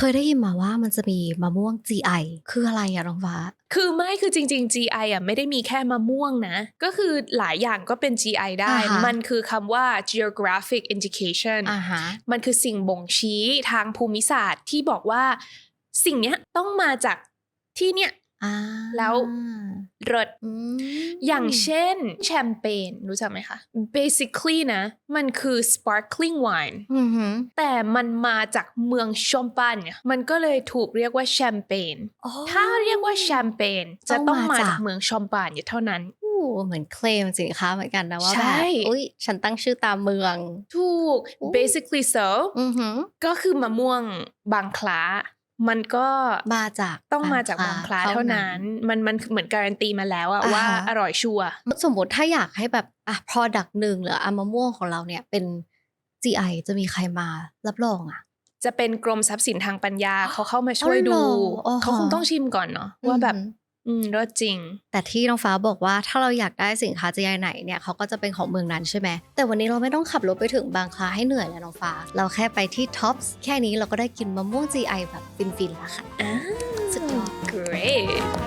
เคยได้ยินมาว่ามันจะมีมะม่วง GI คืออะไรอะน้องฟ้า คือไม่คือจริง ๆ GI อะไม่ได้มีแค่มะม่วงนะ ก็คือหลายอย่างก็เป็น GI ได้ อ่าฮะ มันคือคำว่า geographic indication อ่าฮะ มันคือสิ่งบ่งชี้ทางภูมิศาสตร์ที่บอกว่าสิ่งเนี้ยต้องมาจากที่เนี้ยอ่า แล้วรสอืมอย่างเช่นแชมเปญรู้จักไหมคะ basically นะ มันคือ sparkling wine อือหือแต่มันมาจากเมืองชอมปานเนี่ยมันก็เลยถูกเรียกว่าแชมเปญอ๋อถ้าเรียกว่าแชมเปญจะต้ต้อองงมามาจากจากเมืองชอมปานอยู่เท่านั้นอู้เหมือนเคลมสินค้าเหมือนกันนะว่าใช่แบบอุ้ยฉันตั้งชื่อตามเมือง ถูกอู้ basically so อือหือก็คือมะม่วงบางคล้า มันก็มาจากต้องมาจากบางคล้าเท่านั้น มันมันเหมือนการันตีมาแล้วอะอ่าฮะว่าอร่อยชัวร์สมมติถ้าอยากให้แบบอะ product หนึ่งหรืออะมะม่วงของเราเนี่ยเป็น GI จะมีใครมารับรองอะจะเป็นกรมทรัพย์สินทางปัญญาเขาเข้ามาช่วยอ๋อเหรดูออ๋อเขาคงต้องชิมก่อนเนาะว่าแบบ อืมอืมรสจริง แต่ที่น้องฟ้าบอกว่าถ้าเราอยากได้สินค้า GI ไหนเนี่ยเขาก็จะเป็นของเมืองนั้นใช่ไหมแต่วันนี้เราไม่ต้องขับรถไปถึงบางคลาให้เหนื่อยแล้วน้องฟ้า เราแค่ไปที่ Tops แค่นี้เราก็ได้กินมะม่วง GI แบบฟินๆแล้วค่ะอ่าสุดยอด great